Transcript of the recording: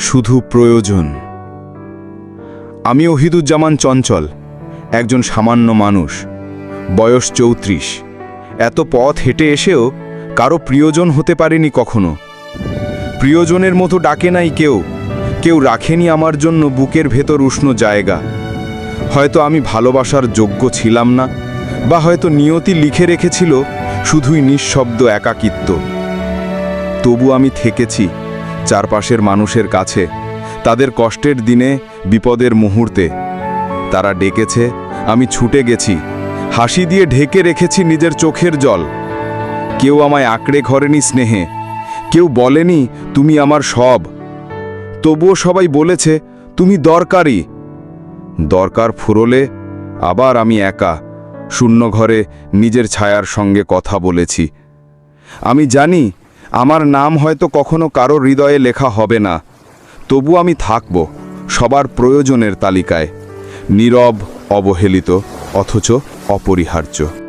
শুধু প্রয়োজন। আমি ওহিদুজ্জামান চঞ্চল, একজন সামান্য মানুষ, বয়স চৌত্রিশ। এত পথ হেঁটে এসেও কারও প্রিয়জন হতে পারেনি কখনো। প্রিয়জনের মতো ডাকে নাই কেউ কেউ রাখেনি আমার জন্য বুকের ভেতর উষ্ণ জায়গা। হয়তো আমি ভালোবাসার যোগ্য ছিলাম না, বা হয়তো নিয়তি লিখে রেখেছিল শুধুই নিঃশব্দ একাকিত্ব। তবু আমি থেকেছি চারপাশের মানুষের কাছে, তাদের কষ্টের দিনে, বিপদের মুহূর্তে। তারা ডেকেছে, আমি ছুটে গেছি। হাসি দিয়ে ঢেকে রেখেছি নিজের চোখের জল। কেউ আমায় আঁকড়ে ঘরেনি স্নেহে। কেউ বলেনি, তুমি আমার সব। তবুও সবাই বলেছে, তুমি দরকারি। দরকার ফুরলে আবার আমি একা, শূন্য ঘরে নিজের ছায়ার সঙ্গে কথা বলেছি। আমি জানি আমার নাম হয়তো কখনো কারও হৃদয়ে লেখা হবে না। তবু আমি থাকব সবার প্রয়োজনের তালিকায়। নীরব, অবহেলিত, অথচ অপরিহার্য।